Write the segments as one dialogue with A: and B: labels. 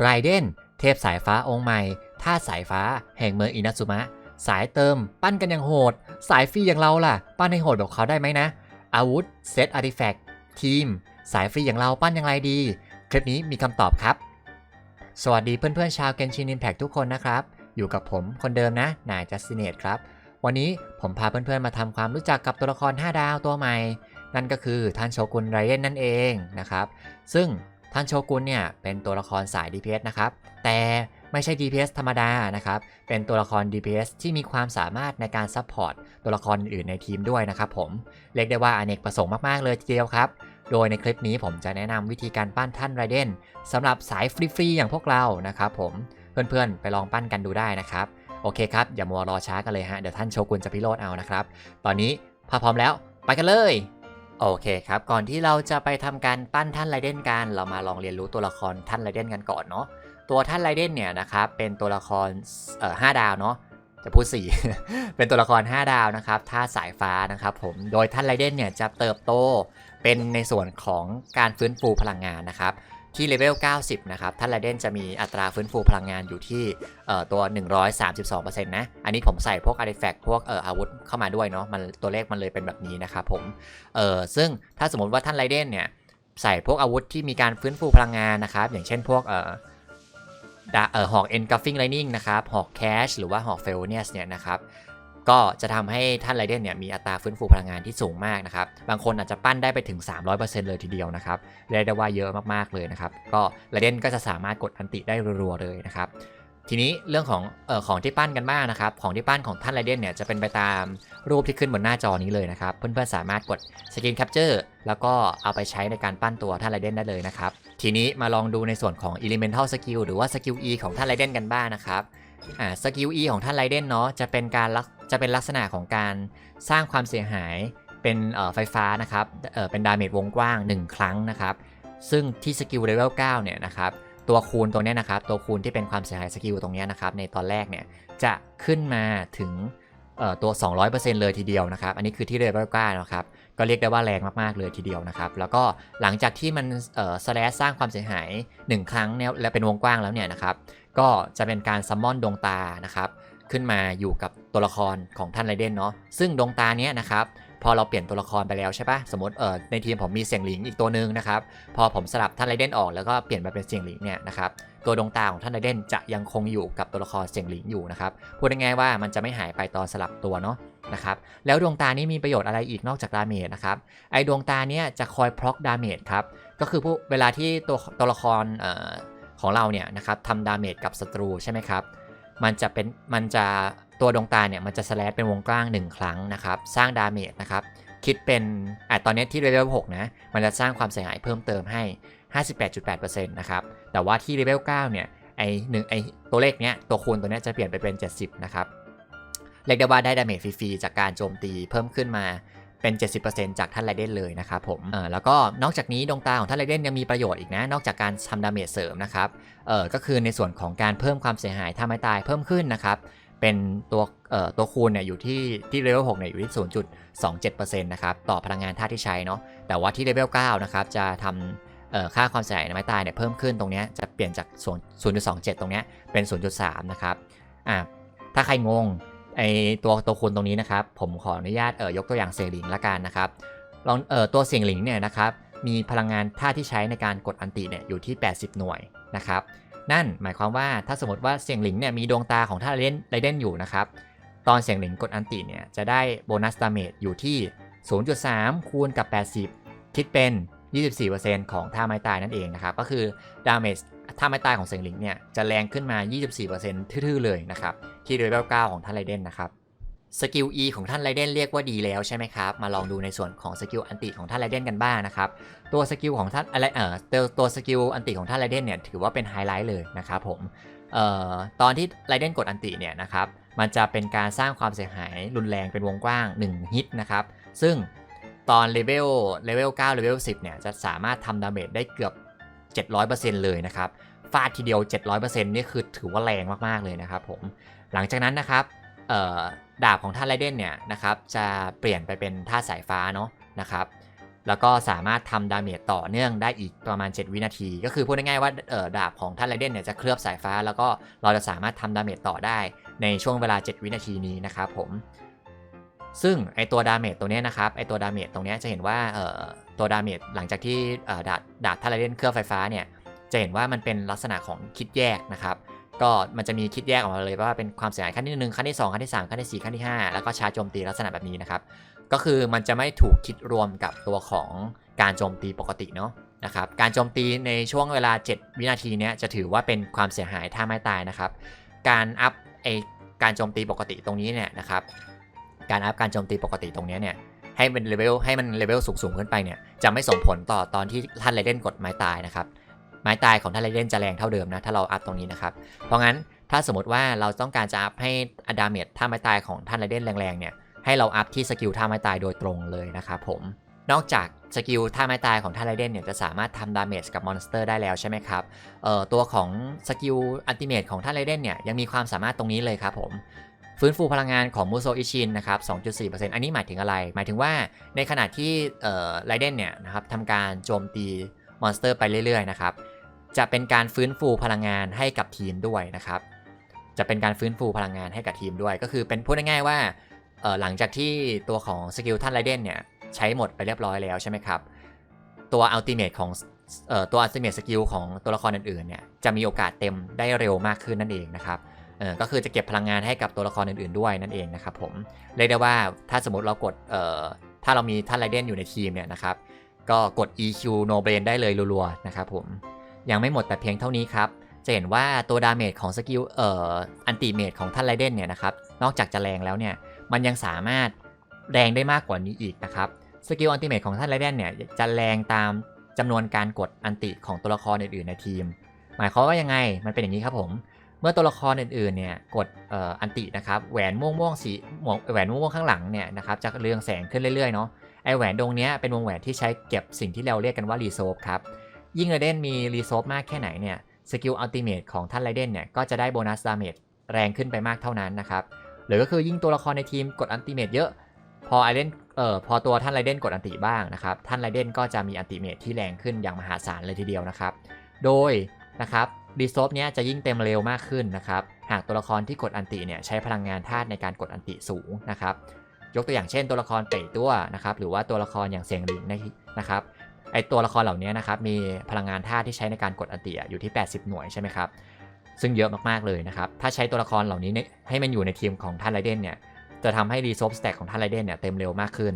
A: ไรเดนเทพสายฟ้าองค์ใหม่ท่าสายฟ้าแห่งเมืองอินาซุมะ สายเติม ปั้นกันอย่างโหด สายฟรีอย่างเราล่ะ ปั้นให้โหดแบบเขาได้ไหมนะ อาวุธเซตอาร์ติแฟกต์ทีม สายฟรีอย่างเราปั้นอย่างไรดี คลิปนี้มีคำตอบครับ สวัสดีเพื่อนๆชาวเกนชิน i ิ p แพ t ทุกคนนะครับ อยู่กับผมคนเดิมนะนายจัสติเนตครับ วันนี้ผมพาเพื่อนๆมาทำความรู้จักกับตัวละคร 5 ดาวตัวใหม่ นั่นก็คือท่านโชกุนไรเดนนั่นเองนะครับ ซึ่ง ท่านโชกุนเนี่ยเป็นตัวละครสาย DPS นะครับ แต่ไม่ใช่ DPS ธรรมดานะครับ เป็นตัวละคร DPS ที่มีความสามารถในการซัพพอร์ตตัวละครอื่นในทีมด้วยนะครับผม เรียกได้ว่าอเนกประสงค์มาก ๆ เลยทีเดียวครับ โดยในคลิปนี้ผมจะแนะนำวิธีการปั้นท่านไรเดนสำหรับสายฟรีๆอย่างพวกเรานะครับผม เพื่อนๆ ไปลองปั้นกันดูได้นะครับ โอเคครับ อย่ามัวรอช้ากันเลยฮะ เดี๋ยวท่านโชกุนจะพิโรธเอานะครับ ตอนนี้พาพร้อมแล้ว ไปกันเลย โอเคครับ ก่อนที่เราจะไปทำการปั้นท่านไรเดนกัน เรามาลองเรียนรู้ตัวละครท่านไรเดนกันก่อนเนาะ ตัวท่านไรเดนเนี่ยนะครับเป็นตัวละครเอ่อ5ดาวเนาะ จะพูด 4 เป็นตัวละคร 5 ดาวนะครับท่าสายฟ้านะครับผม โดยท่านไรเดนเนี่ยจะเติบโตเป็นในส่วนของการฟื้นฟูพลังงานนะครับ ที่เลเวล 90 นะครับท่านไรเดนจะมีอัตราฟื้นฟูพลังงานอยู่ที่ตัว 132%นะ อันนี้ผมใส่พวกอาร์ติแฟกต์พวกอาวุธเข้ามาด้วยเนาะ มันตัวเลขมันเลยเป็นแบบนี้นะครับผม เออซึ่งถ้าสมมติว่าท่านไรเดนเนี่ยใส่พวกอาวุธที่มีการฟื้นฟูพลังงานนะครับ อย่างเช่นพวกเออหอกเอ็นกัฟฟิงไลนิ่งนะครับ หอกแคชหรือว่าหอกเฟลเนียสเนี่ยนะครับ ก็จะทำให้ท่านไรเดนเนี่ยมีอัตราฟื้นฟูพลังงานที่สูงมากนะครับ บางคนอาจจะปั้นได้ไปถึง 300%เลยทีเดียวนะครับเรียกได้ว่าเยอะมากๆเลยนะครับ ก็ไรเดนก็จะสามารถกดอันติได้รัวๆเลยนะครับ ทีนี้เรื่องของเอ่อของที่ปั้นกันบ้างนะครับ ของที่ปั้นของท่านไรเดนเนี่ยจะเป็นไปตามรูปที่ขึ้นบนหน้าจอนี้เลยนะครับ เพื่อนๆสามารถกดสกรีนแคปเจอร์แล้วก็เอาไปใช้ในการปั้นตัวท่านไรเดนได้เลยนะครับ ทีนี้มาลองดูในส่วนของ Elemental Skill หรือว่า Skill E ของท่านไรเดนกันบ้างนะครับอ่า Skill E ของท่านไรเดนเนาะจะเป็นการลักจะเป็นลักษณะของการสร้างความเสียหายเป็นไฟฟ้านะครับเเป็นดาเมจวงกว้าง 1 ครั้งนะครับ ซึ่งที่สกิลเลเวล9เนี่ยนะครับตัวคูณตรงเนี้ยนะครับ ตัวคูณที่เป็นความเสียหายสกิลตรงเนี้ยนะครับ ในตอนแรกเนี่ยจะขึ้นมาถึงเอ่อตัว 200%เลยทีเดียวนะครับ อันนี้คือที่เลเวล9นะครับ ก็เรียกได้ว่าแรงมากๆเลยทีเดียวนะครับ แล้วก็หลังจากที่มันเอ่อสแลสร้างความเสียหาย 1 ครั้งเนี่ยและเป็นวงกว้างแล้วเนี่ยนะครับ ก็จะเป็นการซัมมอนดวงตานะครับ ขึ้นมาอยู่กับตัวละครของท่านไรเดนเนาะซึ่งดวงตาเนี้ยนะครับพอเราเปลี่ยนตัวละครไปแล้วใช่ปะสมมติเอ่อในทีมผมมีเสียงหลิงอีกตัวหนึ่งนะครับพอผมสลับท่านไรเดนออกแล้วก็เปลี่ยนมาเป็นเสียงหลิงเนี่ยนะครับตัวดวงตาของท่านไรเดนจะยังคงอยู่กับตัวละครเสียงหลิงอยู่นะครับพูดง่ายๆว่ามันจะไม่หายไปตอนสลับตัวเนาะนะครับแล้วดวงตานี้มีประโยชน์อะไรอีกนอกจากดาเมจนะครับไอดวงตาเนี้ยจะคอยพร็อกดาเมจครับก็คือผู้เวลาที่ตัวตัวละครเอ่อของเราเนี่ยนะครับทำดาเมจกับศัตรูใช่ไหมครับ มันจะเป็นมันจะตัวดวงตาเนี่ยมันจะสแลชเป็นวงกว้าง 1 ครั้งนะครับ สร้างดาเมจนะครับ คิดเป็นอะตอนนี้ที่เลเวล6นะ มันจะสร้างความเสียหายเพิ่มเติมให้ 58.8%นะครับ แต่ว่าที่เลเวล9เนี่ยไอหนึ่งไอตัวเลขเนี้ยตัวคูณตัวเนี้ยจะเปลี่ยนไปเป็น 70 นะครับเรียกได้ว่าได้ดาเมจฟรีๆจากการโจมตีเพิ่มขึ้นมา เป็น 70%จากท่านไรเดนเลยนะครับผมเออแล้วก็นอกจากนี้ดวงตาของท่านไรเดนยังมีประโยชน์อีกนะ นอกจากการทำดาเมจเสริมนะครับเออก็คือในส่วนของการเพิ่มความเสียหายถ้าไม่ตายเพิ่มขึ้นนะครับเป็นตัวเอ่อตัวคูณเนี่ยอยู่ที่ที่เลเวล6เนี่ยอยู่ที่ 0.27%นะครับต่อพลังงานท่าที่ใช้เนาะแต่ว่าที่เลเวล9นะครับจะทำเอ่อค่าความเสียหายในไม้ตายเนี่ยเพิ่มขึ้นตรงเนี้ยจะเปลี่ยนจาก 0.27 ตรงเนี้ยเป็น 0.3 นะครับอะถ้าใครงง ไอตัวตัวคูณตรงนี้นะครับ ผมขออนุญาตเอ่อยกตัวอย่างเสียงหลิงละกันนะครับลองเอ่อตัวเสียงหลิงเนี่ยนะครับมีพลังงานท่าที่ใช้ในการกดอันติเนี่ยอยู่ที่ 80 หน่วยนะครับนั่นหมายความว่าถ้าสมมติว่าเสียงหลิงเนี่ยมีดวงตาของท่านไรเดนไรเดนอยู่นะครับตอนเสียงหลิงกดอันติเนี่ยจะได้โบนัสดาเมจอยู่ที่ 0.3 คูณกับ 80 คิดเป็น 24%ของท่าไม้ตายนั่นเองนะครับก็คือดาเมจ ท่าไม้ตายของเสียงหลิงเนี่ยจะแรงขึ้นมา 24%ทื่อๆเลยนะครับที่เลเวล9ของท่านไรเดนนะครับสกิล E ของท่านไรเดนเรียกว่าดีแล้วใช่ไหมครับ มาลองดูในส่วนของสกิลอันติของท่านไรเดนกันบ้างนะครับ ตัวสกิลของท่านอะไรเอ่อตัวตัวสกิลอันติของท่านไรเดนเนี่ยถือว่าเป็นไฮไลท์เลยนะครับผมเอ่อตอนที่ไรเดนกดอันติเนี่ยนะครับมันจะเป็นการสร้างความเสียหายรุนแรงเป็นวงกว้าง 1 ฮิตนะครับ ซึ่งตอนเลเวลเลเวล9เลเวล10เนี่ยจะสามารถทำดาเมจได้เกือบ 700%เลยนะครับฟาดทีเดียว 700%นี่คือถือว่าแรงมากๆเลยนะครับผมหลังจากนั้นนะครับดาบของท่านไรเดนเนี่ยนะครับจะเปลี่ยนไปเป็นท่าสายฟ้าเนาะนะครับแล้วก็สามารถทำดาเมจต่อเนื่องได้อีกประมาณ 7 วินาที ก็คือพูดง่ายๆว่าดาบของท่านไรเดนเนี่ยจะเคลือบสายฟ้า แล้วก็เราจะสามารถทำดาเมจต่อได้ในช่วงเวลา 7 วินาทีนี้นะครับผมซึ่งไอตัวดาเมจตัวเนี้ยนะครับไอตัวดาเมจตรงเนี้ยจะเห็นว่าเอ่อ ตัวดาเมจหลังจากที่ดาบดาบท่านไรเดนเคลือบไฟฟ้าเนี่ยจะเห็นว่ามันเป็นลักษณะของคิดแยกนะครับก็มันจะมีคิดแยกออกมาเลยว่าเป็นความเสียหายขั้นที่หนึ่งขั้นที่สองขั้นที่สามขั้นที่สี่ขั้นที่ห้าแล้วก็ชาร์จโจมตีลักษณะแบบนี้นะครับ ก็คือมันจะไม่ถูกคิดรวมกับตัวของการโจมตีปกติเนาะนะครับ การโจมตีในช่วงเวลา 7 วินาทีเนี้ยจะถือว่าเป็นความเสียหายถ้าไม่ตายนะครับ การอัพไอการโจมตีปกติตรงนี้เนี่ยนะครับ การอัพการโจมตีปกติตรงเนี้ยเนี่ย ให้เป็นเลเวลให้มันเลเวลสูงๆขึ้นไปเนี่ยจะไม่ส่งผลต่อตอนที่ท่านไรเดนกดไม้ตายนะครับไม้ตายของท่านไรเดนจะแรงเท่าเดิมนะถ้าเราอัพตรงนี้นะครับเพราะงั้นถ้าสมมติว่าเราต้องการจะอัพให้อดาเมจท่าไม้ตายของท่านไรเดนแรงๆเนี่ยให้เราอัพที่สกิลท่าไม้ตายโดยตรงเลยนะครับผมนอกจากสกิลท่าไม้ตายของท่านไรเดนเนี่ยจะสามารถทำดาเมจกับมอนสเตอร์ได้แล้วใช่ไหมครับเอ่อตัวของสกิลอัลติเมทของท่านไรเดนเนี่ยยังมีความสามารถตรงนี้เลยครับผม ฟื้นฟูพลังงานของมูโซอิชินนะครับ 2.4%อันนี้หมายถึงอะไร หมายถึงว่าในขณะที่ไรเดนเนี่ยนะครับทำการโจมตีมอนสเตอร์ไปเรื่อยๆนะครับ จะเป็นการฟื้นฟูพลังงานให้กับทีมด้วยนะครับ จะเป็นการฟื้นฟูพลังงานให้กับทีมด้วย ก็คือเป็นพูดง่ายๆว่าหลังจากที่ตัวของสกิลท่านไรเดนเนี่ยใช้หมดไปเรียบร้อยแล้วใช่ไหมครับ ตัวอัลติเมทของตัวอัลติเมทสกิลของตัวละครอื่นๆเนี่ยจะมีโอกาสเต็มได้เร็วมากขึ้นนั่นเองนะครับ เออก็คือจะเก็บพลังงานให้กับตัวละครอื่นๆด้วยนั่นเองนะครับผมเรียกได้ว่าถ้าสมมติเรากดเอ่อถ้าเรามีท่านไรเดนอยู่ในทีมเนี่ยนะครับก็กด EQ no brain ได้เลยรัวๆนะครับผมยังไม่หมดแต่เพียงเท่านี้ครับจะเห็นว่าตัวดาเมจของสกิลเอ่ออันติเมจของท่านไรเดนเนี่ยนะครับนอกจากจะแรงแล้วเนี่ยมันยังสามารถแรงได้มากกว่านี้อีกนะครับสกิลอันติเมจของท่านไรเดนเนี่ยจะแรงตามจำนวนการกดอันติของตัวละครอื่นๆในทีม หมายความว่ายังไงมันเป็นอย่างนี้ครับผม มื่อตัวละครอื่นๆเนี่ยกดอ,อันตินะครับแหวนม่วงๆสีหมวกแหวนม่วงๆข้างหลังเนี่ยนะครับจะเรืองแสงขึ้นเรื่อยๆเนาะไอแหวนดวงนี้เป็นวงแหวนที่ใช้เก็บสิ่งที่เราเรียกกันว่ารีโซฟครับยิ่งไรเดนมีรีโซฟมากแค่ไหนเนี่ยสกิลอัลติเมทของท่านไรเดนเนี่ยก็จะได้โบนัสดาเมจแรงขึ้นไปมากเท่านั้นนะครับหรือก็คือยิ่งตัวละครในทีมกดอัลติเมทเยอะ พอไอเดนเอ่อพอตัวท่านไรเดนกดอันติบ้างนะครับท่านไรเดนก็จะมีอัลติเมทที่แรงขึ้นอย่างมหาศาลเลยทีเดียวนะครับโดย นะครับรีโซฟเนี้ยจะยิ่งเต็มเร็วมากขึ้นนะครับ หากตัวละครที่กดอันติเนี่ยใช้พลังงานธาตุในการกดอันติสูงนะครับ ยกตัวอย่างเช่นตัวละครเตะตัวนะครับหรือว่าตัวละครอย่างเสียงลิงนะครับไอตัวละครเหล่านี้นะครับมีพลังงานธาตุที่ใช้ในการกดอันติอยู่ที่ 80 หน่วยใช่ไหมครับซึ่งเยอะมากๆเลยนะครับถ้าใช้ตัวละครเหล่านี้เนี่ยให้มันอยู่ในทีมของท่านไรเดนเนี่ยจะทำให้รีโซฟสแต็กของท่านไรเดนเนี่ยเต็มเร็วมากขึ้น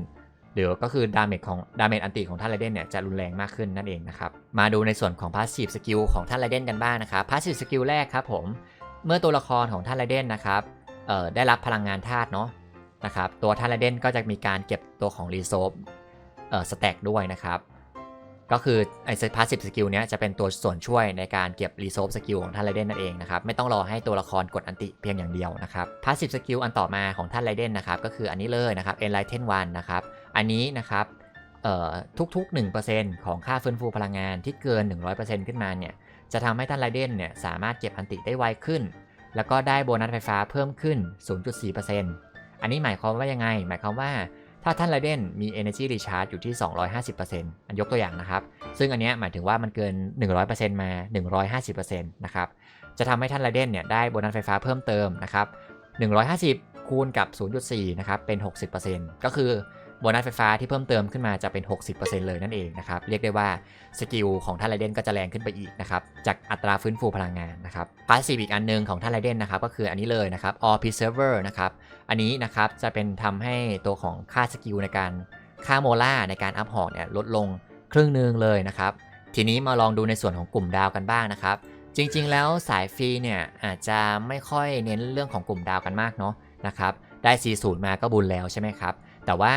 A: หรือก็คือดาเมจของดาเมจอันติของท่านไรเดนเนี่ยจะรุนแรงมากขึ้นนั่นเองนะครับ มาดูในส่วนของพาสซีฟสกิลของท่านไรเดนกันบ้างนะครับพาสซีฟสกิลแรกครับผม เมื่อตัวละครของท่านไรเดนนะครับเอ่อได้รับพลังงานธาตุเนาะนะครับตัวท่านไรเดนก็จะมีการเก็บตัวของรีโซฟเอ่อสแต็กด้วยนะครับก็คือไอ้พาสซีฟสกิลเนี้ยจะเป็นตัวส่วนช่วยในการเก็บรีโซฟสกิลของท่านไรเดนนั่นเองนะครับไม่ต้องรอให้ตัวละครกดอันติเพียงอย่างเดียวนะครับพาสซีฟสกิลอันต่อมาของท่านไรเดนนะครับก็คืออันนี้เลยนะครับ Enlighten One นะครับ อันนี้นะครับเอ่อทุกๆ 1%ของค่าฟื้นฟูพลังงานที่เกิน 100%ขึ้นมาเนี่ยจะทำให้ท่านไรเดนเนี่ยสามารถเก็บอันติได้ไวขึ้น แล้วก็ได้โบนัสไฟฟ้าเพิ่มขึ้น 0.4%อันนี้หมายความว่ายังไง หมายความว่าถ้าท่านไรเดนมี Energy Recharge อยู่ที่ 250%อันยกตัวอย่างนะครับ ซึ่งอันเนี้ยหมายถึงว่ามันเกิน 100%มา 150%นะครับจะทำให้ท่านไรเดนเนี่ยได้โบนัสไฟฟ้าเพิ่มเติมนะครับ150 คูณกับ 0.4 นะครับเป็น 60%ก็คือ โบนัสไฟฟ้าที่เพิ่มเติมขึ้นมาจะเป็น 60%เลยนั่นเองนะครับ เรียกได้ว่าสกิลของท่านไรเดนก็จะแรงขึ้นไปอีกนะครับ จากอัตราฟื้นฟูพลังงานนะครับพาสซีฟอีกอันหนึงของท่านไรเดนนะครับก็คืออันนี้เลยนะครับ All Preserver นะครับ อันนี้นะครับจะเป็นทำให้ตัวของค่าสกิลในการค่าโมล่าในการอัพหอกเนี่ยลดลงครึ่งหนึงเลยนะครับ ทีนี้มาลองดูในส่วนของกลุ่มดาวกันบ้างนะครับ จริงๆ แล้วสายฟรีเนี่ยอาจจะไม่ค่อยเน้นเรื่องของกลุ่มดาวกันมากเนาะนะครับ ได้ 40 มาก็บุญแล้วใช่ไหมครับ แต่ว่า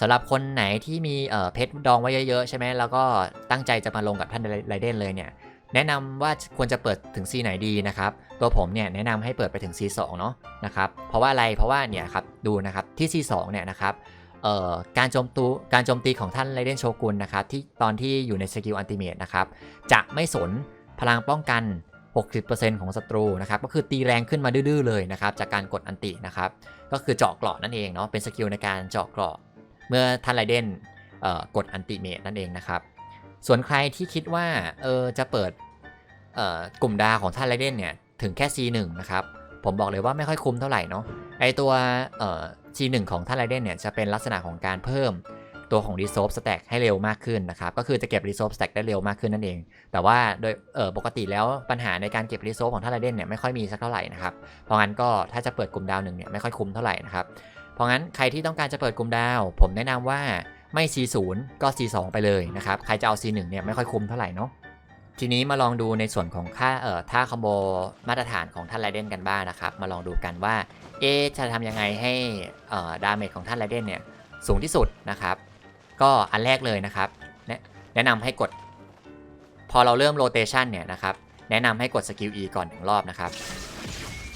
A: สำหรับคนไหนที่มีเอ่อเพชรดองไว้เยอะๆใช่ไหมแล้วก็ตั้งใจจะมาลงกับท่านไรเดนเลยเนี่ยแนะนำว่าควรจะเปิดถึง C ไหนดีนะครับ ตัวผมเนี่ยแนะนำให้เปิดไปถึง C2 เนาะนะครับ เพราะว่าอะไร เพราะว่าเนี่ยครับดูนะครับที่ C2 เนี่ยนะครับเอ่อการโจมตีการโจมตีของท่านไรเดนโชกุนนะครับที่ตอนที่อยู่ในสกิลอันติเมตนะครับจะไม่สนพลังป้องกัน 60%ของศัตรูนะครับก็คือตีแรงขึ้นมาดื้อๆเลยนะครับจากการกดอันตินะครับก็คือเจาะกราะนั่นเองเนาะเป็นสกิลในการเจาะกราะ เมื่อท่านไรเดนเกดอันติเมตนั่นเองนะครับ ส่วนใครที่คิดว่าเออจะเปิดกลุ่มดาวของท่านไรเดนเนี่ยถึงแค่ C1 นะครับ ผมบอกเลยว่าไม่ค่อยคุ้มเท่าไหร่เนาะไอตัว C1 ของท่านไรเดนเนี่ยจะเป็นลักษณะของการเพิ่มตัวของ Resolve Stack ให้เร็วมากขึ้นนะครับ ก็คือจะเก็บ Resolve Stack ได้เร็วมากขึ้นนั่นเอง แต่ว่าโดยปกติแล้วปัญหาในการเก็บ Resolve ของท่านไรเดนเนี่ยไม่ค่อยมีสักเท่าไหร่นะครับ เพราะงั้นก็ถ้าจะเปิดกลุ่มดาวหนึ่งเนี่ยไม่ค่อยคุ้มเท่าไหร่นะครับ เพราะงั้นใครที่ต้องการจะเปิดกลุ่มดาว ผมแนะนำว่าไม่ C0 ก็ C2 ไปเลยนะครับ ใครจะเอา C1 เนี่ยไม่ค่อยคุ้มเท่าไหร่เนาะทีนี้มาลองดูในส่วนของค่าเอ่อท่าคอมโบมาตรฐานของท่านไรเดนกันบ้างนะครับ มาลองดูกันว่าเอะจะทำยังไงให้เอ่อดาเมจของท่านไรเดนเนี่ยสูงที่สุดนะครับ ก็อันแรกเลยนะครับ แนะแนะนำให้กด พอเราเริ่มโรเตชันเนี่ยนะครับ แนะนำให้กดสกิล E ก่อนหนึ่งรอบนะครับ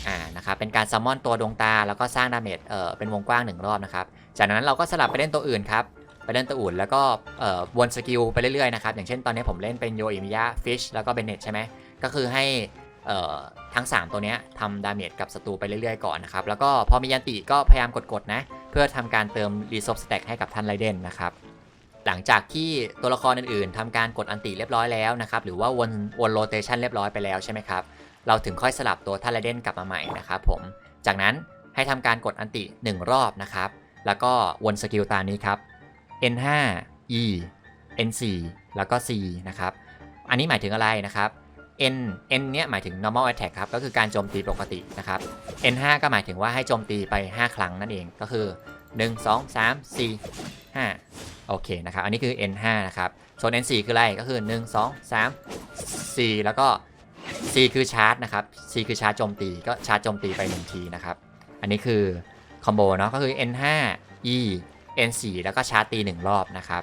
A: อ่านะครับเป็นการซัมมอนตัวดวงตาแล้วก็สร้างดาเมจเอ่อเป็นวงกว้างหนึ่งรอบนะครับจากนั้นเราก็สลับไปเล่นตัวอื่นครับไปเล่นตัวอื่นแล้วก็เอ่อวนสกิลไปเรื่อยๆนะครับอย่างเช่นตอนนี้ผมเล่นเป็นโยอิมิยะฟิชแล้วก็เบนเนตใช่ไหมก็คือให้เอ่อทั้ง 3 ตัวเนี้ยทำดาเมจกับศัตรูไปเรื่อยๆก่อนนะครับแล้วก็พอมียันติก็พยายามกดๆนะเพื่อทำการเติมรีซอฟสแต็กให้กับท่านไรเดนนะครับหลังจากที่ตัวละครอื่นๆทำการกดอันติเรียบร้อยแล้วนะครับหรือว่าวนวนโรเตชันเรียบร้อยไปแล้วใช่ไหมครับ เราถึงค่อยสลับตัวท่านไรเดนกลับมาใหม่นะครับผม จากนั้นให้ทำการกดอันติ 1 รอบนะครับ แล้วก็วนสกิลตานี้ครับ N5 E N4 แล้วก็ C นะครับ อันนี้หมายถึงอะไรนะครับ N N เนี่ยหมายถึง normal attack ครับ ก็คือการโจมตีปกตินะครับ N5 ก็หมายถึงว่าให้โจมตีไป 5 ครั้งนั่นเอง ก็คือ 1 2 3 4 5 โอเคนะครับ อันนี้คือ N5 นะครับส่วน N4 คืออะไร ก็คือ 1 2 3 4 แล้วก็ C คือชาร์จนะครับ C คือชาร์จโจมตีก็ชาร์จโจมตีไป1ทีนะครับ อันนี้คือคอมโบเนาะก็คือ N5 E N4 แล้วก็ชาร์จตี1รอบนะครับ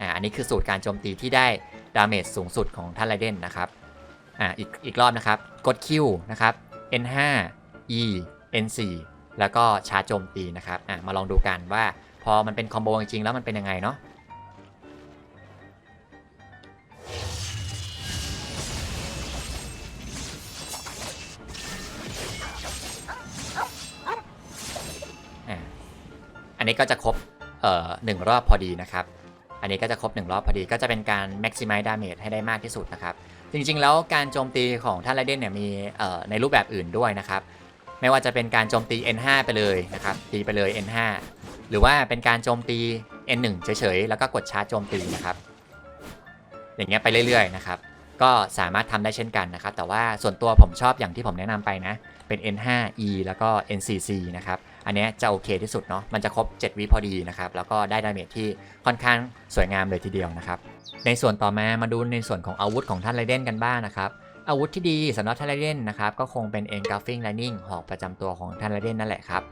A: อ่าอันนี้คือสูตรการโจมตีที่ได้ดาเมจสูงสุดของท่านไรเดนนะครับอ่าอีกอีกรอบนะครับ กด Q นะครับ N5 E N4 แล้วก็ชาร์จโจมตีนะครับอ่ามาลองดูกันว่าพอมันเป็นคอมโบจริงๆแล้วมันเป็นยังไงเนาะ อันนี้ก็จะครบเอ่อหนึ่งรอบพอดีนะครับ อันนี้ก็จะครบ 1 รอบพอดีก็จะเป็นการ maximize damage ให้ได้มากที่สุดนะครับ จริงๆ แล้วการโจมตีของท่านไรเดนเนี่ยมีเอ่อในรูปแบบอื่นด้วยนะครับ ไม่ว่าจะเป็นการโจมตี N5 ไปเลยนะครับ ตีไปเลย N5 หรือว่าเป็นการโจมตี N1 เฉยๆ แล้วก็กดชาร์จโจมตีนะครับ อย่างเงี้ยไปเรื่อยๆ นะครับ ก็สามารถทำได้เช่นกันนะครับ แต่ว่าส่วนตัวผมชอบอย่างที่ผมแนะนำไปนะ เป็น N5E แล้วก็ NCC นะครับ อันเนี้ยจะโอเคที่สุดเนาะมันจะครบ 7 วิพอดีนะครับ แล้วก็ได้ดาเมจที่ค่อนข้างสวยงามเลยทีเดียวนะครับ ในส่วนต่อมามาดูในส่วนของอาวุธของท่านไรเดนกันบ้างนะครับอาวุธที่ดีสำหรับท่านไรเดนนะครับก็คงเป็น Engulfing Lightning หอกประจำตัวของท่านไรเดนนั่นแหละครับ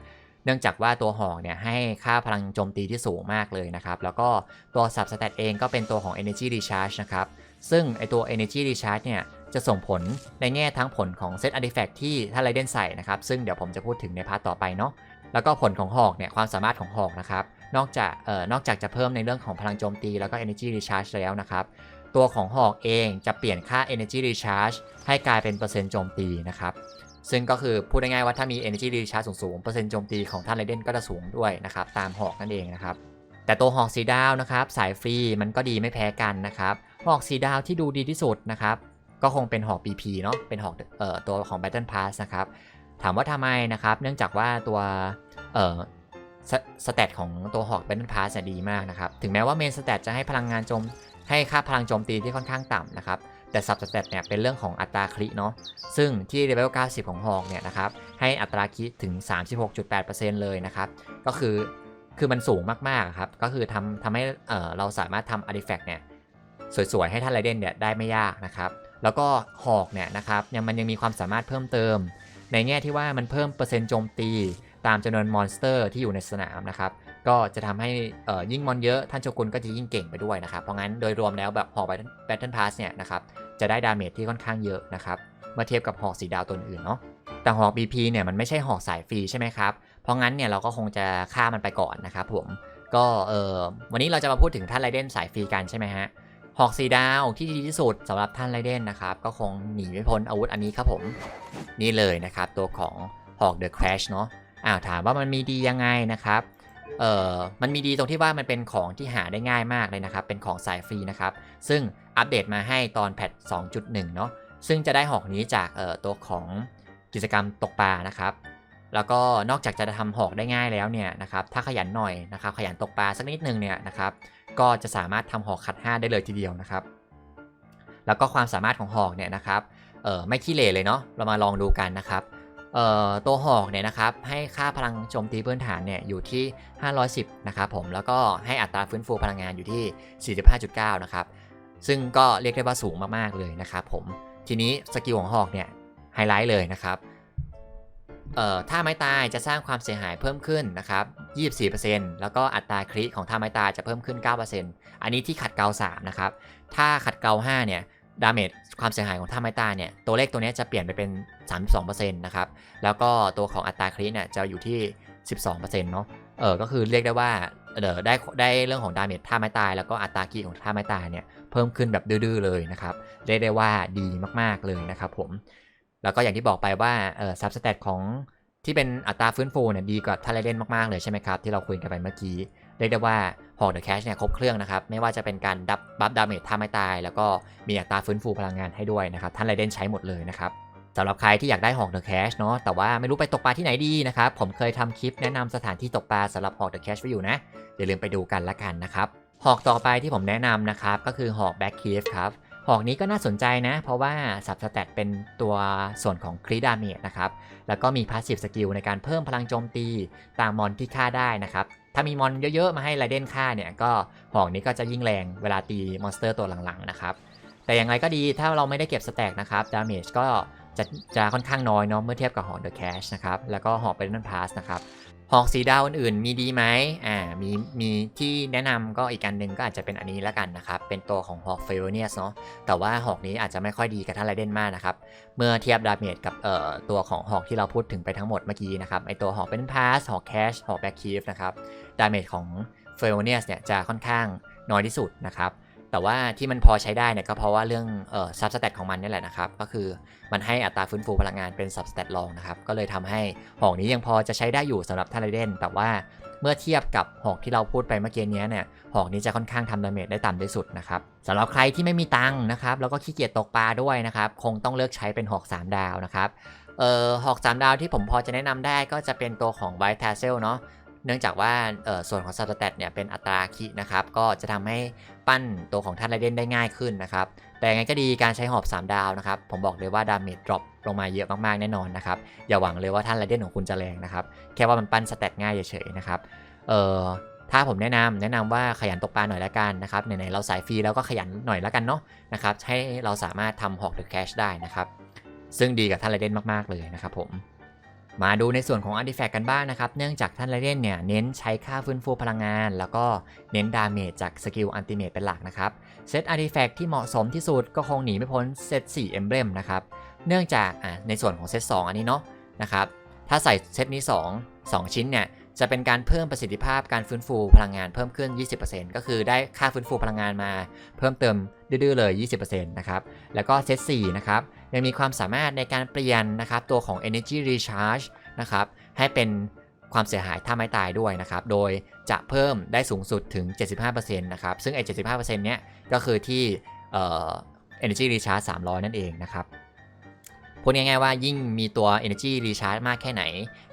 A: เนื่องจากว่าตัวหอกเนี่ยให้ค่าพลังโจมตีที่สูงมากเลยนะครับ แล้วก็ตัว Sub Stat เองก็เป็นตัวของ Energy Recharge นะครับ ซึ่งไอตัว Energy Recharge เนี่ยจะส่งผลในแง่ทั้งผลของเซต Artifact ที่ท่านไรเดนใส่นะครับ ซึ่งเดี๋ยวผมจะพูดถึงในพาร์ทต่อไปเนาะ แล้วก็ผลของหอกเนี่ยความสามารถของหอกนะครับ นอกจากเอ่อนอกจากจะเพิ่มในเรื่องของพลังโจมตีแล้วก็ Energy Recharge แล้วนะครับ ตัวของหอกเองจะเปลี่ยนค่า Energy Recharge ให้กลายเป็นเปอร์เซ็นต์โจมตีนะครับ ซึ่งก็คือพูดง่ายๆว่าถ้ามี Energy Recharge สูงๆเปอร์เซ็นต์โจมตีของท่านไรเดนก็จะสูงด้วยนะครับตามหอกนั่นเองนะครับแต่ตัวหอกสีดาวนะครับสายฟรีมันก็ดีไม่แพ้กันนะครับหอกสีดาวที่ดูดีที่สุดนะครับก็คงเป็นหอก PP เนาะเป็นหอกเอ่อตัวของ Battle Pass นะครับ ถามว่าทำไมนะครับ เนื่องจากว่าตัวเอ่อสสเตตของตัวหอก Battle Pass เนี่ยดีมากนะครับ ถึงแม้ว่าเมนสเตตจะให้พลังงานโจมให้ค่าพลังโจมตีที่ค่อนข้างต่ำนะครับ แต่สับสเตตเนี่ยเป็นเรื่องของอัตราคริเนาะ ซึ่งที่เลเวล 90 ของหอกเนี่ยนะครับ ให้อัตราคริถึง 36.8%เลยนะครับ ก็คือคือมันสูงมากๆครับ ก็คือทำทำให้เอ่อเราสามารถทำอาร์ติแฟกต์เนี่ยสวยๆ ให้ท่านไรเดนเนี่ยได้ไม่ยากนะครับ แล้วก็หอกเนี่ยนะครับยังมันยังมีความสามารถเพิ่มเติม ในแง่ที่ว่ามันเพิ่มเปอร์เซ็นต์โจมตี ตามจำนวนมอนสเตอร์ที่อยู่ในสนามนะครับก็จะทำให้ยิ่งมอนเยอะ ท่านโชกุนก็จะยิ่งเก่งไปด้วยนะครับ เพราะงั้นโดยรวมแล้วแบบหอก Battle Pass เนี่ยนะครับจะได้ดาเมจที่ค่อนข้างเยอะนะครับเมื่อเทียบกับหอกสีดาวตัวอื่นเนาะแต่หอก BP เนี่ยมันไม่ใช่หอกสายฟรีใช่ไหมครับ เพราะงั้นเนี่ยเราก็คงจะฆ่ามันไปก่อนนะครับผมก็เออวันนี้เราจะมาพูดถึงท่านไรเดนสายฟรีกันใช่ไหมฮะ หอกสีดาวที่ดีที่สุดสำหรับท่านไรเดนนะครับ ก็คงหนีไม่พ้นอาวุธอันนี้ครับผม นี่เลยนะครับ ตัวของหอก The Crash เนาะอ้าวถามว่ามันมีดียังไงนะครับเอ่อมันมีดีตรงที่ว่ามันเป็นของที่หาได้ง่ายมากเลยนะครับ เป็นของสายฟรีนะครับ ซึ่งอัปเดตมาให้ตอนแพท 2.1 เนาะซึ่งจะได้หอกนี้จากเอ่อตัวของกิจกรรมตกปลานะครับแล้วก็นอกจากจะทำหอกได้ง่ายแล้วเนี่ยนะครับ ถ้าขยันหน่อยนะครับ ขยันตกปลาสักนิดนึงเนี่ยนะครับ ก็จะสามารถทำหอกขัด 5 ได้เลยทีเดียวนะครับ แล้วก็ความสามารถของหอกเนี่ยนะครับเออไม่ขี้เหร่เลยเนาะเรามาลองดูกันนะครับเอ่อตัวหอกเนี่ยนะครับให้ค่าพลังโจมตีพื้นฐานเนี่ยอยู่ที่ 510 นะครับผมแล้วก็ให้อัตราฟื้นฟูพลังงานอยู่ที่ 45.9 นะครับ ซึ่งก็เรียกได้ว่าสูงมากๆเลยนะครับผมทีนี้สกิลของหอกเนี่ยไฮไลท์เลยนะครับ เอ่อท่าไม้ตายจะสร้างความเสียหายเพิ่มขึ้นนะครับ24%แล้วก็อัตราคริของท่าไม้ตายจะเพิ่มขึ้น 9%อันนี้ที่ขัดเกลา3นะครับถ้าขัดเกลา5เนี่ยดาเมจความเสียหายของท่าไม้ตายเนี่ยตัวเลขตัวนี้จะเปลี่ยนไปเป็น 32%นะครับแล้วก็ตัวของอัตราคริเนี่ยจะอยู่ที่ 12%เนาะเออก็คือเรียกได้ว่าเออได้ได้เรื่องของดาเมจท่าไม้ตาย แล้วก็อัตราคีของท่าไม้ตายเนี่ยเพิ่มขึ้นแบบดื้อๆเลยนะครับเรียกได้ว่าดีมากๆเลยนะครับผม แล้วก็อย่างที่บอกไปว่าเออซับสแตทของที่เป็นอัตราฟื้นฟูเนี่ยดีกว่าท่าไรเดนมากๆเลยใช่ไหมครับ ที่เราคุยกันไปเมื่อกี้ เรียกได้ว่าหอกเดอะแคชเนี่ยครบเครื่องนะครับ ไม่ว่าจะเป็นการดับบัฟดาเมจท่าไม้ตาย แล้วก็มีอัตราฟื้นฟูพลังงานให้ด้วยนะครับท่านไรเดนใช้หมดเลยนะครับสำหรับใครที่อยากได้หอกเดอะแคชเนาะแต่ว่าไม่รู้ไปตกปลาที่ไหนดีนะครับ ผมเคยทำคลิปแนะนำสถานที่ตกปลาสำหรับหอกเดอะแคชไว้อยู่นะอย่าลืมไปดูกันละกันนะครับหอกต่อไปที่ผมแนะนำนะครับก็คือหอกแบ็กคีฟครับ หอกนี้ก็น่าสนใจนะ เพราะว่าสับสแตทเป็นตัวส่วนของครีดาเมจนะครับ แล้วก็มีพาสซีฟสกิลในการเพิ่มพลังโจมตีตามมอนที่ฆ่าได้นะครับ ถ้ามีมอนเยอะๆ มาให้ไรเดนฆ่าเนี่ย ก็หอกนี้ก็จะยิ่งแรงเวลาตีมอนสเตอร์ตัวหลังๆนะครับ แต่อย่างไรก็ดีถ้าเราไม่ได้เก็บสแต็กนะครับ ดาเมจก็จะจะค่อนข้างน้อยเนาะเมื่อเทียบกับหอกเดอะแคชนะครับ แล้วก็หอกเบรนนันพาสนะครับ หอกสีดาวอื่นๆมีดีไหมอ่า มีมีที่แนะนำก็อีกอันหนึ่งก็อาจจะเป็นอันนี้แล้วกันนะครับ เป็นตัวของหอกเฟลเนียสเนาะ แต่ว่าหอกนี้อาจจะไม่ค่อยดีกับท่านไรเดนมากนะครับ เมื่อเทียบดาเมจกับเอ่อตัวของหอกที่เราพูดถึงไปทั้งหมดเมื่อกี้นะครับ ไอตัวหอกเป็นพาสหอกแคชหอกแบ็คคีฟนะครับ ดาเมจของเฟลเนียสเนี่ยจะค่อนข้างน้อยที่สุดนะครับ แต่ว่าที่มันพอใช้ได้เนี่ยก็เพราะว่าเรื่องเอ่อซับสแตทของมันนี่แหละนะครับ ก็คือมันให้อัตราฟื้นฟูพลังงานเป็นซับสแตทรองนะครับ ก็เลยทำให้หอกนี้ยังพอจะใช้ได้อยู่สำหรับท่านไรเดนแต่ว่าเมื่อเทียบกับหอกที่เราพูดไปเมื่อกี้นี้เนี่ยหอกนี้จะค่อนข้างทำดาเมจได้ต่ำที่สุดนะครับสำหรับใครที่ไม่มีตังค์นะครับแล้วก็ขี้เกียจตกปลาด้วยนะครับคงต้องเลือกใช้เป็นหอก 3 ดาวนะครับเอ่อหอก 3 ดาวที่ผมพอจะแนะนำได้ก็จะเป็นตัวของ White Tassel เนาะ เนื่องจากว่าส่วนของ Substat เนี่ยเป็นอัตราคินะครับ ก็จะทำให้ปั้นตัวของท่านไรเดนได้ง่ายขึ้นนะครับ แต่ยังไงก็ดีการใช้หอก3ดาวนะครับ ผมบอกเลยว่าดาเมจดรอปลงมาเยอะมากๆแน่นอนนะครับ อย่าหวังเลยว่าท่านไรเดนของคุณจะแรงนะครับ แค่ว่ามันปั้นสแตทง่ายเฉยๆนะครับเอ่อถ้าผมแนะนำแนะนำว่าขยันตกปลาหน่อยละกันนะครับไหนๆเราสายฟรีแล้วก็ขยันหน่อยละกันเนาะนะครับให้เราสามารถทำหอกเดอะแคชได้นะครับซึ่งดีกับท่านไรเดนมากๆเลยนะครับผม มาดูในส่วนของอาร์ติแฟกต์กันบ้างนะครับ เนื่องจากท่านไรเดนเนี่ยเน้นใช้ค่าฟื้นฟูพลังงาน แล้วก็เน้นดาเมจจากสกิลอันติเมตเป็นหลักนะครับ เซตอาร์ติแฟกต์ที่เหมาะสมที่สุดก็คงหนีไม่พ้นเซต4 e m b l e m นะครับ เนื่องจากอะในส่วนของเซต2อันนี้เนาะนะครับ ถ้าใส่เซตนี้ 2 2 ชิ้นเนี่ยจะเป็นการเพิ่มประสิทธิภาพการฟื้นฟูพลังงานเพิ่มขึ้น 20%ก็คือได้ค่าฟื้นฟูพลังงานมา เพิ่มเติมดื้อๆเลย 20%นะครับ แล้วก็เซต4นะครับ ยังมีความสามารถในการเปลี่ยนนะครับตัวของ energy recharge นะครับให้เป็นความเสียหายถ้าไม่ตายด้วยนะครับ โดยจะเพิ่มได้สูงสุดถึง 75%นะครับ ซึ่งไอ้ 75%เนี้ยก็คือที่เอ่อ energy recharge 300 นั่นเองนะครับพูดง่ายๆว่ายิ่งมีตัว energy recharge มากแค่ไหน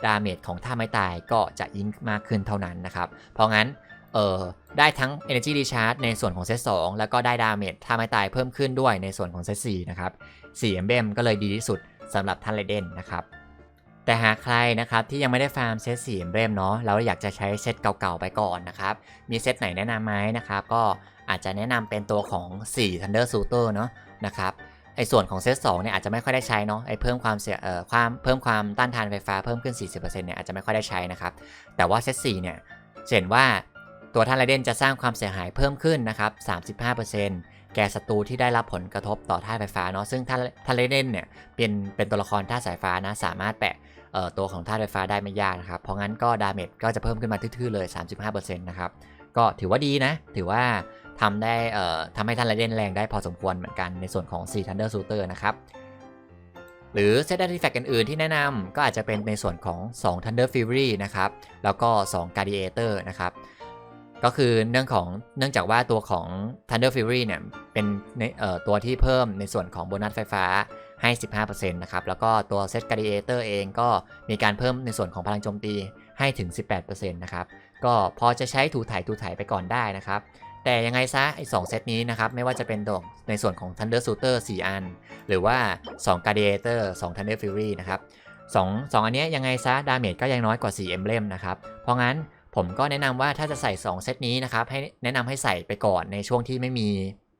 A: ดาเมจของท่าไม้ตายก็จะยิ่งมากขึ้นเท่านั้นนะครับ เพราะงั้นเอ่อได้ทั้ง energy recharge ในส่วนของเซต2แล้วก็ได้ดาเมจท่าไม้ตายเพิ่มขึ้นด้วยในส่วนของเซต4นะครับ 4 emblem ก็เลยดีที่สุดสำหรับท่านไรเดนนะครับ แต่หากใครนะครับที่ยังไม่ได้ฟาร์มเซต4 emblem เนาะแล้วอยากจะใช้เซตเก่าๆไปก่อนนะครับ มีเซตไหนแนะนำไหมนะครับ ก็อาจจะแนะนำเป็นตัวของ 4 Thunder Shooter เนาะนะครับไอ้ส่วนของเซต2เนี่ยอาจจะไม่ค่อยได้ใช้เนาะไอ้เพิ่มความเสียเอ่อความเพิ่มความต้านทานไฟฟ้าเพิ่มขึ้น 40%เนี่ยอาจจะไม่ค่อยได้ใช้นะครับ แต่ว่าเซต4เนี่ยเห็นว่าตัวท่านไรเดนจะสร้างความเสียหายเพิ่มขึ้นนะครับ 35% แก่ศัตรูที่ได้รับผลกระทบต่อท่าไฟฟ้าเนาะซึ่งท่านท่านไรเดนเนี่ยเป็นเป็นตัวละครท่าสายฟ้านะสามารถแปะตัวของท่าไฟฟ้าได้ไม่ยากนะครับ เพราะงั้นก็ดาเมจก็จะเพิ่มขึ้นมาทื่อๆเลย 35%นะครับ ก็ถือว่าดีนะ ถือว่าทำได้เอ่อทำให้ท่านไรเดนแรงได้พอสมควรเหมือนกันในส่วนของ4 Thunder Shooter นะครับ หรือเซต Artifact อื่นๆที่แนะนำก็อาจจะเป็นในส่วนของ 2 Thunder Fury นะครับ แล้วก็ 2 Gladiator นะครับ ก็คือเนื่องของเนื่องจากว่าตัวของ Thunder Fury เนี่ยเป็นในเอ่อตัวที่เพิ่มในส่วนของโบนัสไฟฟ้าให้ 15%นะครับ แล้วก็ตัวเซต Gladiator เองก็มีการเพิ่มในส่วนของพลังโจมตีให้ถึง 18%นะครับ ก็พอจะใช้ถูถ่ายถูถ่ายไปก่อนได้นะครับ แต่ยังไงซะไอ้สองเซตนี้นะครับ ไม่ว่าจะเป็นตัวในส่วนของ Thunder Shooter 4 อัน หรือว่า 2 Gladiator 2 Thunder Fury นะครับสองสองอันเนี้ยยังไงซะดาเมจก็ยังน้อยกว่า4 Emblem นะครับ เพราะงั้น ผมก็แนะนำว่าถ้าจะใส่ 2 เซตนี้นะครับ ให้แนะนำให้ใส่ไปก่อนในช่วงที่ไม่มี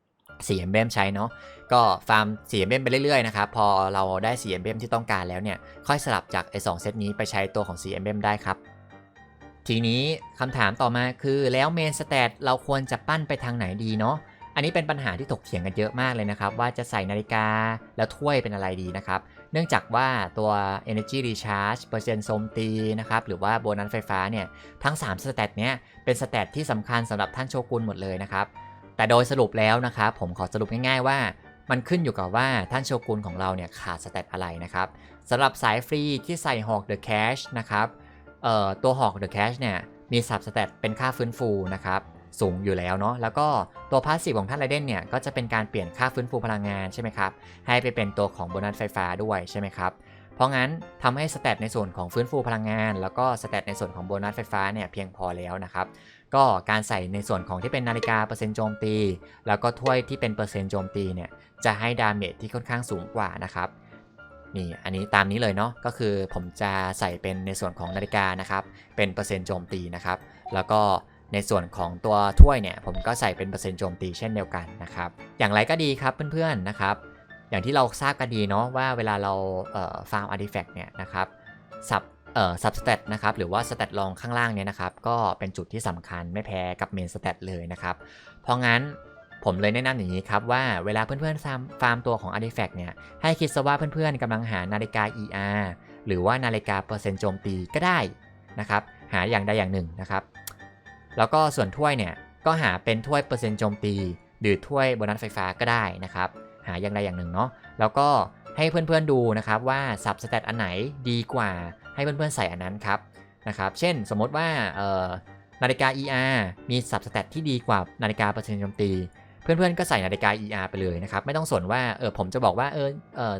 A: 4 Emblem ใช้เนาะก็ฟาร์ม4 Emblem ไปเรื่อยๆนะครับพอเราได้4 Emblem ที่ต้องการแล้วเนี่ยค่อยสลับจากไอ้2เซตนี้ไปใช้ตัวของ4 Emblem ได้ครับทีนี้คำถามต่อมาคือแล้วเมนสเตตเราควรจะปั้นไปทางไหนดีเนาะอันนี้เป็นปัญหาที่ถกเถียงกันเยอะมากเลยนะครับ ว่าจะใส่นาฬิกาแล้วถ้วยเป็นอะไรดีนะครับ เนื่องจากว่าตัว Energy Recharge เปอร์เซ็นต์โจมตีนะครับ หรือว่าโบนัสไฟฟ้าเนี่ย ทั้ง 3 สเตตเนี้ย เป็นสเตตที่สำคัญสำหรับท่านโชกุนหมดเลยนะครับ แต่โดยสรุปแล้วนะครับ ผมขอสรุปง่ายๆว่ามันขึ้นอยู่กับว่าท่านโชกุนของเราเนี่ยขาดสเตตอะไรนะครับสำหรับสายฟรีที่ใส่หอก The Cash นะครับเอ่อตัวหอก The Cash เนี่ยมีสับสเตตเป็นค่าฟื้นฟูนะครับ สูงอยู่แล้วเนาะแล้วก็ตัวพาสซีฟของท่านไรเดนเนี่ยก็จะเป็นการเปลี่ยนค่าฟื้นฟูพลังงานใช่ไหมครับให้ไปเป็นตัวของโบนัสไฟฟ้าด้วยใช่ไหมครับเพราะงั้นทำให้สเตตในส่วนของฟื้นฟูพลังงาน แล้วก็สเตตในส่วนของโบนัสไฟฟ้าเนี่ยเพียงพอแล้วนะครับก็การใส่ในส่วนของที่เป็นนาฬิกาเปอร์เซ็นต์โจมตี แล้วก็ถ้วยที่เป็นเปอร์เซ็นต์โจมตีเนี่ยจะให้ดาเมจที่ค่อนข้างสูงกว่านะครับนี่อันนี้ตามนี้เลยเนาะก็คือผมจะใส่เป็นในส่วนของนาฬิกานะครับเป็นเปอร์เซ็นต์โจมตีนะครับแล้วก็ ในส่วนของตัวถ้วยเนี่ยผมก็ใส่เป็นเปอร์เซ็นต์โจมตีเช่นเดียวกันนะครับ อย่างไรก็ดีครับเพื่อนๆนะครับ อย่างที่เราทราบกันดีเนาะว่าเวลาเราฟาร์มอาร์ติแฟกต์เนี่ยนะครับสับเอ่อสับสเตตนะครับหรือว่าสเตตรองข้างล่างเนี่ยนะครับก็เป็นจุดที่สำคัญไม่แพ้กับเมนสเตตเลยนะครับ เพราะงั้นผมเลยแนะนำอย่างนี้ครับว่าเวลาเพื่อนๆฟาร์มฟาร์มตัวของ Artifact เนี่ยให้คิดซะว่าเพื่อนๆกำลังหานาฬิกา ER หรือว่านาฬิกาเปอร์เซ็นต์โจมตีก็ได้นะครับหาอย่างใดอย่างหนึ่งนะครับ แล้วก็ส่วนถ้วยเนี่ยก็หาเป็นถ้วยเปอร์เซ็นต์โจมตี หรือถ้วยโบนัสไฟฟ้าก็ได้นะครับ หาอย่างใดอย่างหนึ่งเนาะแล้วก็ให้เพื่อนๆดูนะครับว่าสับสเตตอันไหนดีกว่าให้เพื่อนๆใส่อันนั้นครับนะครับ เช่นสมมติว่านาฬิกา ER มีสับสเตตที่ดีกว่านาฬิกาเปอร์เซ็นต์โจมตี เพื่อนๆก็ใส่นาฬิกา ER ไปเลยนะครับ ไม่ต้องสนว่าเออผมจะบอกว่าเออเออ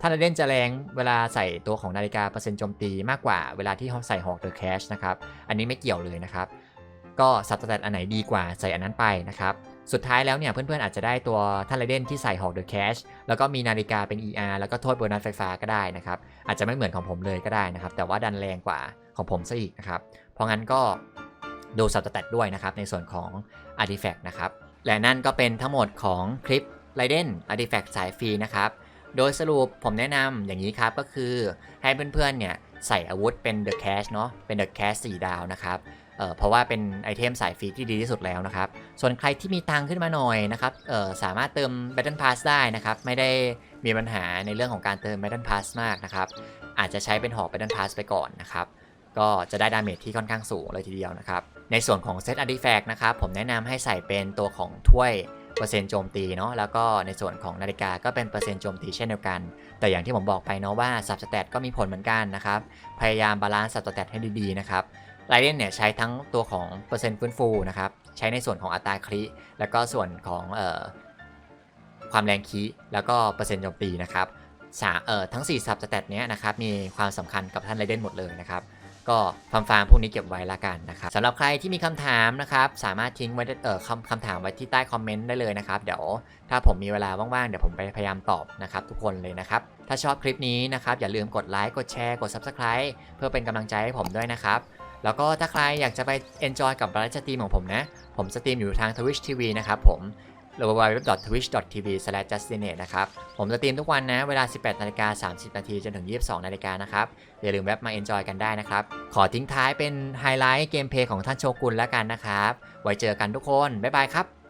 A: ถ้าเราเล่นจะแรงเวลาใส่ตัวของนาฬิกาเปอร์เซ็นต์โจมตีมากกว่าเวลาที่เขาใส่หอกเดอะแคชนะครับ อันนี้ไม่เกี่ยวเลยนะครับ ก็สับสเตตอันไหนดีกว่าใส่อันนั้นไปนะครับสุดท้ายแล้วเนี่ยเพื่อนๆอาจจะได้ตัวท่านไรเดนที่ใส่หอกเดอะแคชแล้วก็มีนาฬิกาเป็น ER แล้วก็โทษโบนัสไฟฟ้าก็ได้นะครับอาจจะไม่เหมือนของผมเลยก็ได้นะครับแต่ว่าดันแรงกว่าของผมซะอีกนะครับเพราะงั้นก็ดูสับสเตตด้วยนะครับในส่วนของ Artifact นะครับและนั่นก็เป็นทั้งหมดของคลิป r a i d e n Artifact สายฟรีนะครับโดยสรุปผมแนะนำอย่างนี้ครับก็คือให้เพื่อนๆเนี่ยใส่อาวุธเป็น The Cash เนาะเป็น The Cash 4 ดาวนะครับ เพราะว่าเป็นไอเทมสายฟรีที่ดีที่สุดแล้วนะครับ ส่วนใครที่มีตังขึ้นมาหน่อยนะครับสามารถเติม Battle Pass ได้นะครับ ไม่ได้มีปัญหาในเรื่องของการเติม Battle Pass มากนะครับ อาจจะใช้เป็นหอก Battle Pass ไปก่อนนะครับ ก็จะได้ดาเมจที่ค่อนข้างสูงเลยทีเดียวนะครับ ในส่วนของเซต Artifact นะครับ ผมแนะนำให้ใส่เป็นตัวของถ้วยเปอร์เซ็นต์โจมตีเนาะแล้วก็ในส่วนของนาฬิกาก็เป็นเปอร์เซ็นต์โจมตีเช่นเดียวกัน แต่อย่างที่ผมบอกไปเนาะว่าสับสเตตก็มีผลเหมือนกันนะครับ พยายามบาลานซ์สับสเตตให้ดีๆนะครับ ไรเดนเนี่ยใช้ทั้งตัวของเปอร์เซ็นต์ฟื้นฟูนะครับ ใช้ในส่วนของอัตราคลิแล้วก็ส่วนของเอ่อความแรงคีแล้วก็เปอร์เซ็นต์โจมตีนะครับสาเอ่อทั้ง4สับสเตตเนี้ยนะครับมีความสำคัญกับท่านไรเดนหมดเลยนะครับ ก็ฟาร์มฟาร์มพวกนี้เก็บไว้ละกันนะครับสำหรับใครที่มีคำถามนะครับ สามารถทิ้งไว้เอ่อคำคำถามไว้ที่ใต้คอมเมนต์ได้เลยนะครับ เดี๋ยวถ้าผมมีเวลาว่างๆ เดี๋ยวผมไปพยายามตอบนะครับ ทุกคนเลยนะครับ ถ้าชอบคลิปนี้นะครับ อย่าลืมกดไลค์กดแชร์กด Subscribe เพื่อเป็นกำลังใจให้ผมด้วยนะครับ แล้วก็ถ้าใครอยากจะไป enjoy กับไลฟ์สตรีมของผมนะ ผมสตรีมอยู่ทาง Twitch TV นะครับผม www.twitch.tv/justinate นะครับ ผมสตรีมทุกวันนะ เวลา 18นาฬิกา30 นาทีจนถึง 22นาฬิกานะครับ อย่าลืมแวะมา enjoy กันได้นะครับ ขอทิ้งท้ายเป็นไฮไลท์เกมเพลย์ของท่านโชกุนแล้วกันนะครับ ไว้เจอกันทุกคน บ๊ายบายครับ